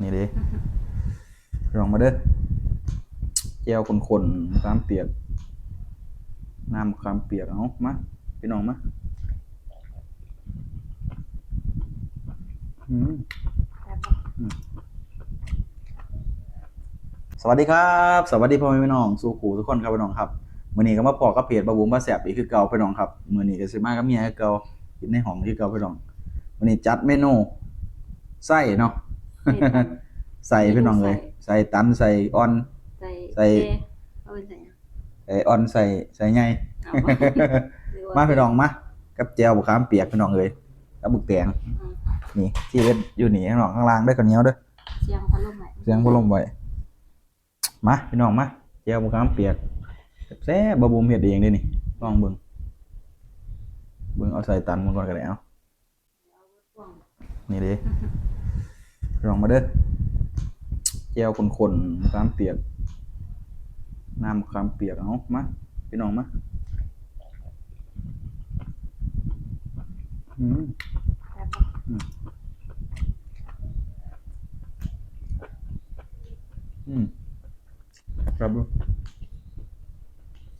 นี่เด้ลองมาเด้อแก้วคนๆมะขามเปียกน้ำมะขามเปียกเอามาพี่น้องมาอืมสวัสดีครับ สวัสดีพ่อแม่พี่น้องสู่ขู่ทุกคนครับพี่น้องครับมื้อนี้ก็มาพอกับเพจบะบุมบะแสบอีกคือเก่าพี่น้องครับมื้อนี้ก็สิมากับเมียคือเก่ากินในห้องคือเก่าพี่น้องมื้อนี้จัดเมนูไส้เนาะ ใส่พี่น้องเลย ใส่ตันใส่อ่อน ใส่ใส่เจเอาไปใส่หยังใส่อ่อนใส่ใส่ใหญ่เอาหรือว่มาพี่น้องมากับแจวบะขามเปียกพี่น้องเลยกับบุกแตงอืมนี่ที่เฮ็ดอยู่นี่ข้างนอกข้างล่างได้ข้าวเหนียวเด้อเสียงพัดลมไหมเสียงพัดลมไว้มาพี่น้องมาแจวบะขามเปียกแซ่บบะบุมเฮ็ดเองเด้นี่ลองเบิ่งเบิ่งเอาใส่ตันมันก่อนก็ได้เอา นี่เด้ ลองมาเด้อแจวคนๆมะขามเปียกน้ำความเปียกเอามาพี่น้องมาอืมอืมครับดู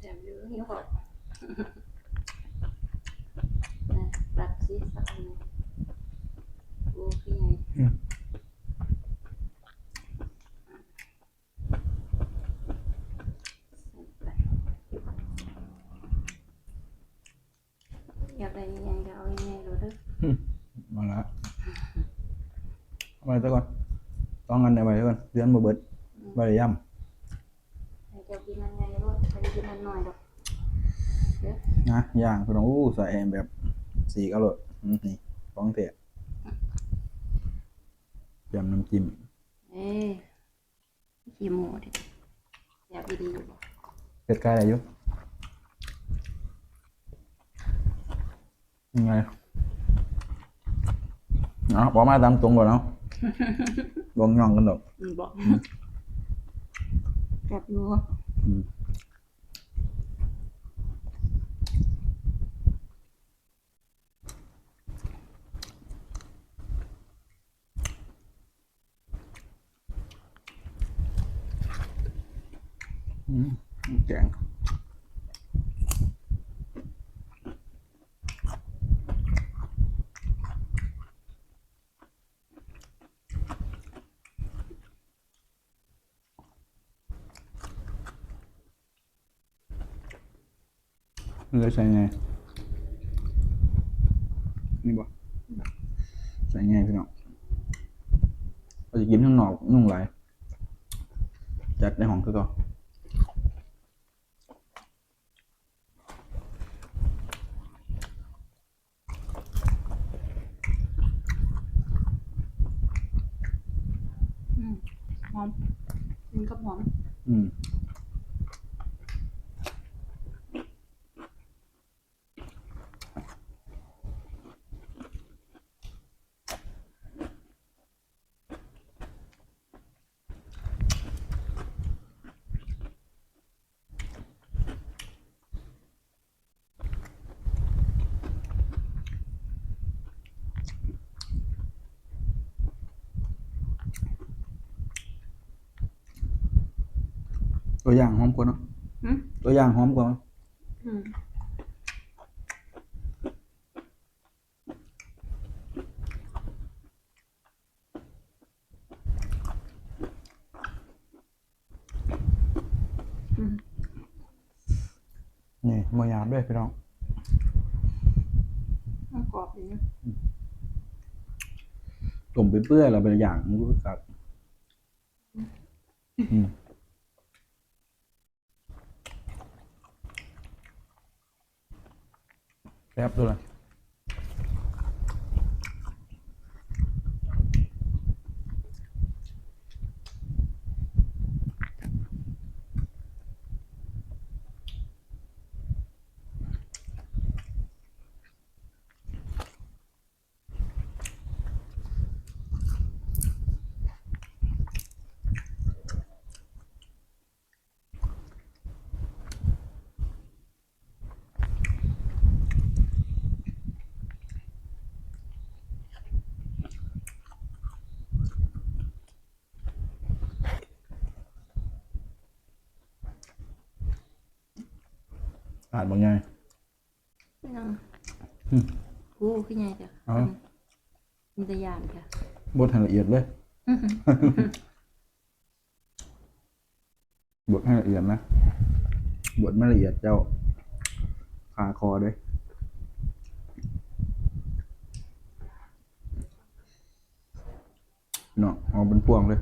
แซ่บอยู่หิวข้าวนะปรับสิสักอันหนึ่งโอเคไงใส่ไปอยากได้ยังไงก็เอายังไงรู้เด้อ มาละเอาไปซะก่อนต้องกันได้ไปซะก่อนเดือนบ่เบิดบ่ได้ย่ให้เจ้ากินยังไงรู้ใครกินมันน้อยดอกเด้อำนะย่างพี่น้องอู้ใส่แบบสีกะโลดอืมนี่ของเทศยำน้ำจิ้มเอ้ยขี้หมูดิอยากดีๆอยู่บ่เป็ดไก่อะไรอยู่ยังไง เนาะบอกมาตามตรงก่อนเนาะลงย่องกันดอกอืมบอกแบบอยู่ อืมอืมแกง เลยใส่ไง นี่บ่ใส่ไงพี่น้องเราจะกินข้างนอกนุ่งไหลจัดในห้องคือก็อืมหอมกินกับหอม อืม ตัวอย่างหอมกว่าเนาะอืมตัวอย่างหอมกว่าอืมอืมนี่มายามด้วยพี่น้องมันกรอบดีนะกลมไปเปื่อยเราเป็นอย่างมันรู้สักอืม แซ่บด้วยอ อาดบางไงเป็นยังอืมกูขึ้นไงจ้ะอ๋อมีแต่ยานจ้ะบดให้ละเอียดเลยบดให้ละเอียดนะบดไม่ละเอียดเจ้าคาคอด้วยเนาะเอาเป็นพวงเลย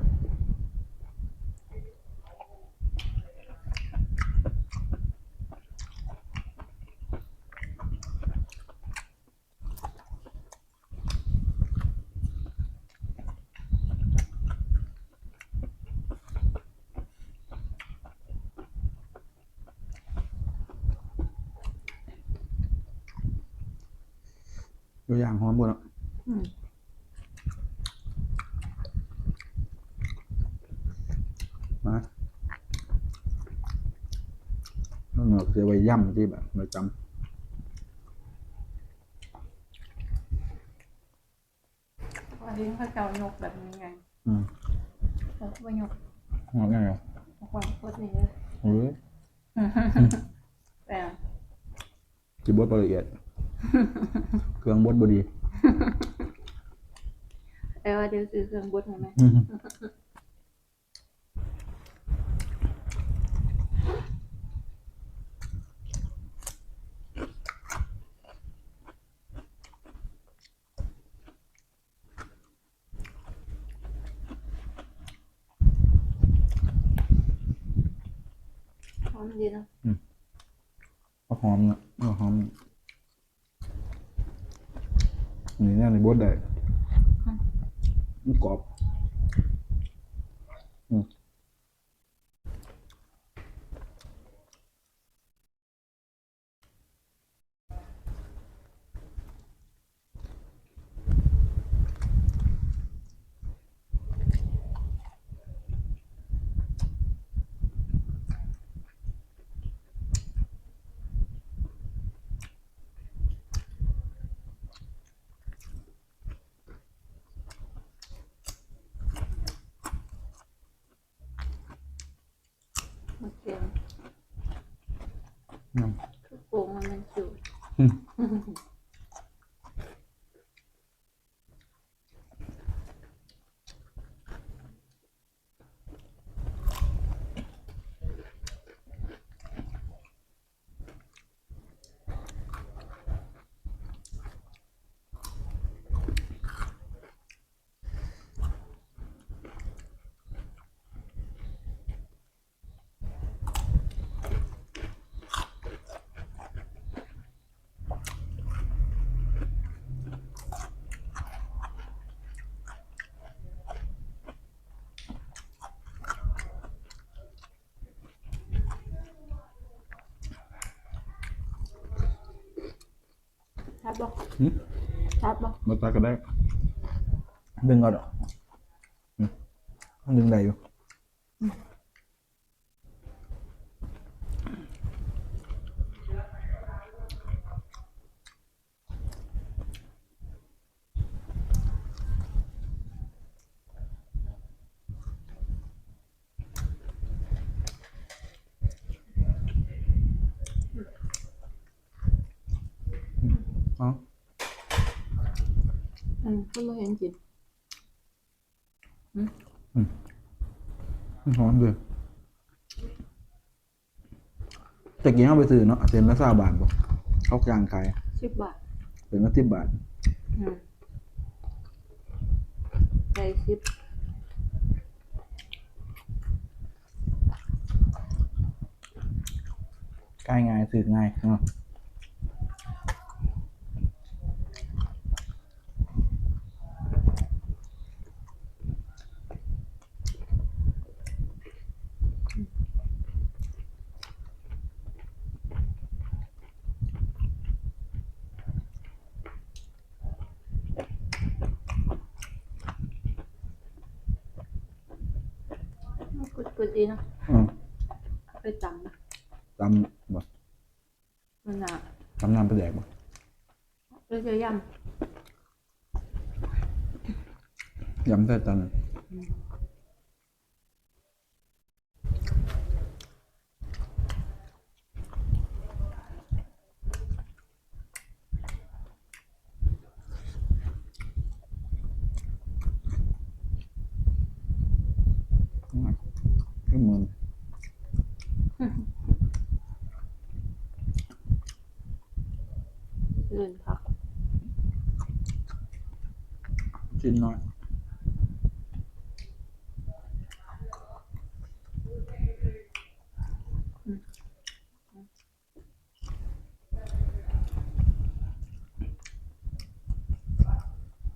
ตัวอย่างหอมหมดแล้วอืมมาแล้วเนื้อจะไว้ย่ำที่แบบเราจอันนี้เขาจะเอายกแบบนี้ไงำอืมแล้วก็ไปยกหอมยังไงความโคตรนี่เลยเฮ้ยแต่จีบดละเอียด เครื่องบดบดีแต่ว่าเดี๋ยวซื้อเครื่องบดมาไหมอืมหอมดีเนาะเอาหอมนะเอาหอม นี่เนี่ยในบดได้มันกรอบอืม มันเค็ม อืม คือโกงมันมันจุ อืม ชัดบ่อืมชัดบ่มาตาก็ได้ ดึงเอาดอกอืมดึงได้อยู่ อืมคุณไม่เห็นจิตหอมเลยแต่กี้เอาไปซื้อเนาะเซ็นละสาบาทบ่เขากลางขายสิบบาทเป็นละสิบบาทอืมใส่สิบง่ายง่ายซื้อง่ายเนาะ กุดกุดดีเนาะอืมเอาไปตำนะตำบ่มันหนาตำน้ำปลาแดกบ่แล้วจะยยำใส่ตันขึ้นมือ ลื่นพัก ชิ้นน้อย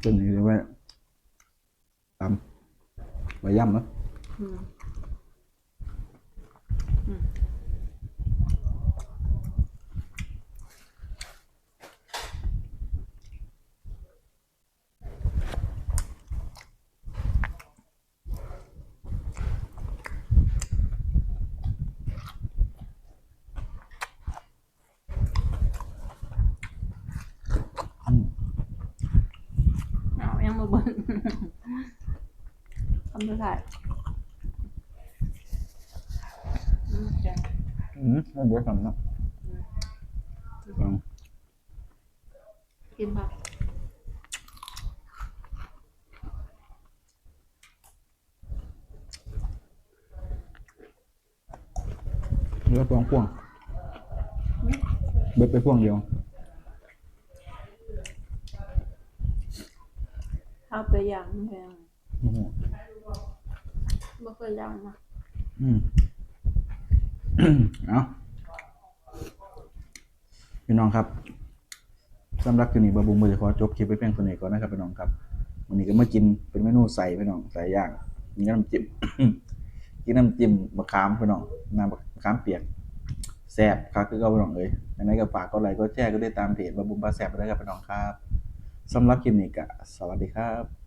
ตัวนี้เรียกว่าตำใบย่ำเนอะ อืม อืม เอายัง มาเบิ่งทำไม่ได้อืมจ้ะอืมไม่บวยทำเนอะลองกินปะเลือกพวงพวงเบิดไปพวงเดียว ข้าวไปย่างแพงโอ้โหบ่เคยย่างนะอืมเอาพี่น้องครับสำหรับคืนนี้บาบุงมือจะขอจบคลิปไปเพียงเท่านี้ก่อนนะครับพี่น้องครับวันนี้ก็มากินเป็นเมนูใส่พี่น้องใส่ย่างมีน้ำจิ้มกินน้ำจิ้มมะขามพี่น้องน้ำมะขามเปียกแซ่บครับคือเก็พี่น้องเลยยังไงก็ฝากก็ไลค์ก็แชร์ก็ได้ตามเพจบาบุงปลาแซ่บไปด้วยครับพี่น้องครับสำหรับคลิปนี้ก็สวัสดีครับ